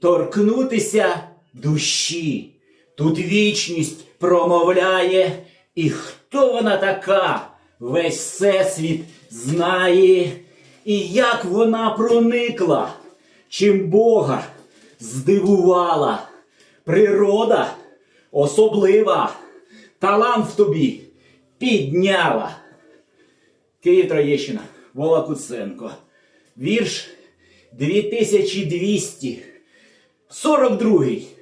торкнутися душі. Тут вічність промовляє, і хто вона така, весь всесвіт знає, і як вона проникла, чим Бога здивувала. Природа особлива, талант в тобі підняла. Київ Троєщина, Вова Куценко. Вірш 2242.